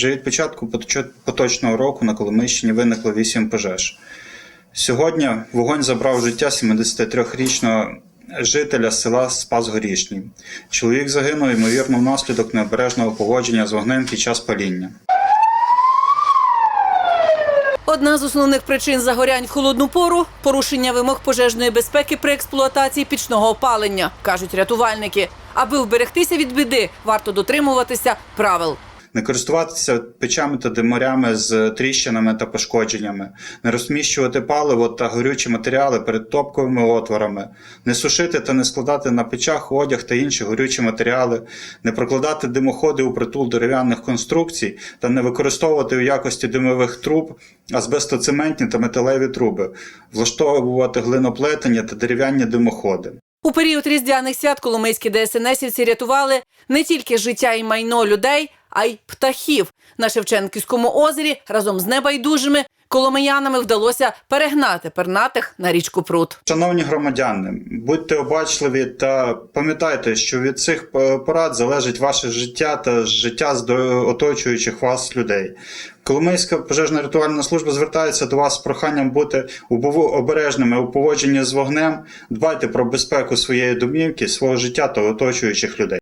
Вже від початку поточ- поточного року на Коломийщині виникло 8 пожеж. Сьогодні вогонь забрав життя 73-річного жителя села Спас Горішній. Чоловік загинув, ймовірно, внаслідок необережного поводження з вогнем під час паління. Одна з основних причин загорянь в холодну пору порушення вимог пожежної безпеки при експлуатації пічного опалення, кажуть рятувальники. Аби вберегтися від біди, варто дотримуватися правил. Не користуватися печами та димарями з тріщинами та пошкодженнями, не розміщувати паливо та горючі матеріали перед топковими отворами, не сушити та не складати на печах одяг та інші горючі матеріали, не прокладати димоходи у притул дерев'яних конструкцій та не використовувати у якості димових труб азбестоцементні та металеві труби, влаштовувати глиноплетення та дерев'яні димоходи. У період різдвяних свят коломийські ДСНСівці рятували не тільки життя і майно людей, а й птахів. На Шевченківському озері разом з небайдужими коломиянами вдалося перегнати пернатих на річку Прут. Шановні громадяни, будьте обачливі та пам'ятайте, що від цих порад залежить ваше життя та життя здо- оточуючих вас людей. Коломийська пожежна рятувальна служба звертається до вас з проханням бути обережними у поводженні з вогнем, дбайте про безпеку своєї домівки, свого життя та оточуючих людей.